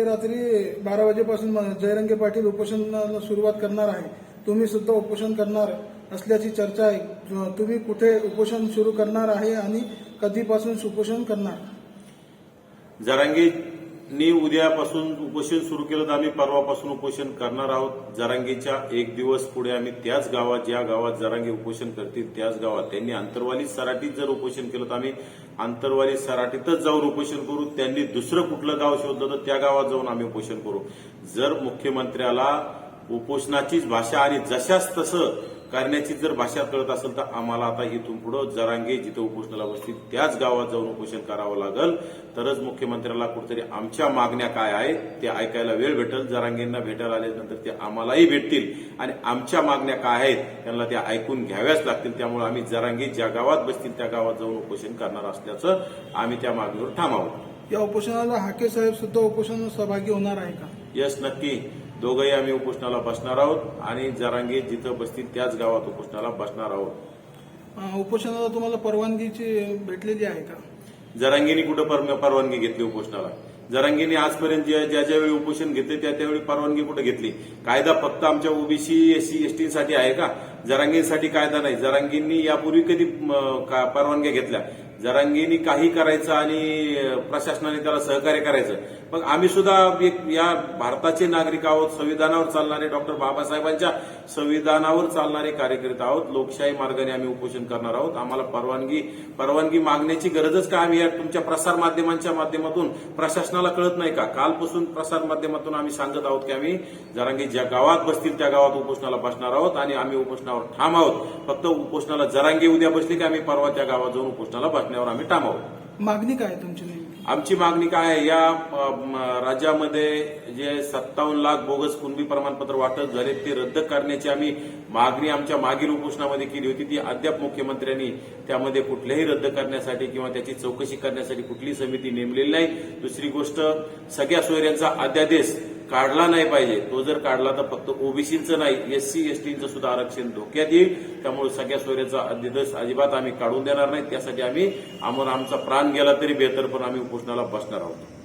ते रात्री बारा वाजेपासून जयरंगे पाटील उपोषणाला सुरुवात करणार आहे. तुम्ही सुद्धा उपोषण करणार असल्याची चर्चा आहे. तुम्ही कुठे उपोषण सुरू करणार आहे आणि कधीपासून उपोषण करणार? मी उद्यापासून उपोषण सुरू केलं तर आम्ही परवापासून उपोषण करणार आहोत. जरांगेच्या एक दिवस पुढे आम्ही त्याच गावात ज्या गावात जरांगी उपोषण करतील त्याच गावात. त्यांनी आंतरवाली सराटीत जर उपोषण केलं तर आम्ही आंतरवाली सराटीतच जाऊन उपोषण करू. त्यांनी दुसरं कुठलं गाव शोधलं तर त्या गावात जाऊन आम्ही उपोषण करू. जर मुख्यमंत्र्याला उपोषणाचीच भाषा आणि जशाच तसं करण्याची जर भाषा कळत असेल तर आम्हाला आता इथून पुढे जरांगे जिथं उपोषणाला बसतील त्याच गावात जाऊन उपोषण करावं लागेल. तरच मुख्यमंत्र्याला कुठेतरी आमच्या मागण्या काय आहेत ते ऐकायला वेळ भेटेल. जरांगेंना भेटायला आल्यानंतर ते आम्हालाही भेटतील. आणि आमच्या मागण्या काय आहेत त्यांना त्या ऐकून घ्याव्याच लागतील. त्यामुळे आम्ही जरांगे ज्या गावात बसतील त्या गावात जाऊन उपोषण करणार असल्याचं आम्ही त्या मागणीवर ठाम आहोत. या उपोषणाला हाके साहेब सुद्धा उपोषण सहभागी होणार आहे का? यस नक्की. दोघंही आम्ही उपोषणाला बसणार आहोत आणि जरांगे जिथं बसतील त्याच गावात उपोषणाला बसणार आहोत. उपोषणाला तुम्हाला परवानगीची भेटलेली आहे का? जरांगीने कुठं पर- परवानगी घेतली उपोषणाला? जरांगीने आजपर्यंत ज्या ज्या ज्यावेळी उपोषण घेतले त्या त्यावेळी परवानगी कुठं घेतली? कायदा फक्त आमच्या ओबीसी एससी एसटी साठी आहे का? जरांगींसाठी कायदा नाही. जरांगींनी यापूर्वी कधी परवानग्या घेतल्या? जरांगींनी काही करायचं आणि प्रशासनाने त्याला सहकार्य करायचं. मग आम्ही सुद्धा एक या भारताचे नागरिक आहोत संविधानावर चालणारे डॉक्टर बाबासाहेबांच्या संविधानावर चालणारे कार्यकर्ते आहोत. लोकशाही मार्गाने आम्ही उपोषण करणार आहोत. आम्हाला परवानगी परवानगी मागण्याची गरजच का आम्ही या तुमच्या प्रसार माध्यमांच्या माध्यमातून? प्रशासनाला कळत नाही का? कालपासून प्रसार माध्यमातून आम्ही सांगत आहोत की आम्ही जरांगी ज्या गावात बसतील त्या गावात उपोषणाला बसणार आहोत आणि आम्ही उपोषणावर ठाम आहोत. फक्त उपोषणाला जरांगी उद्या बसली की आम्ही परवा त्या गावात जाऊन उपोषणाला बसण्यावर आम्ही ठाम मागणी काय तुमची? आमची मागणी काय आहे? या राज्यामध्ये जे सत्तावन्न लाख बोगस कुणबी प्रमाणपत्र वाटप झाले ते रद्द करण्याची आम्ही मागणी आमच्या मागील उपोषणामध्ये केली होती. ती अद्याप मुख्यमंत्र्यांनी त्यामध्ये कुठल्याही रद्द करण्यासाठी किंवा त्याची चौकशी करण्यासाठी कुठली समिती नेमलेली नाही. दुसरी गोष्ट सगळ्या सोयऱ्यांचा अध्यादेश काढला नाही पाहिजे. तो जर काढला तर फक्त ओबीसीचं नाही एससी एसटीचं सुद्धा आरक्षण धोक्यात येईल. त्यामुळे सगळ्या सोयऱ्याचा अध्यादेश अजिबात आम्ही काढून देणार नाही. त्यासाठी आम्ही आम्हाला आमचा प्राण गेला तरी बेहतर पण आम्ही उपोषणाला बसणार आहोत.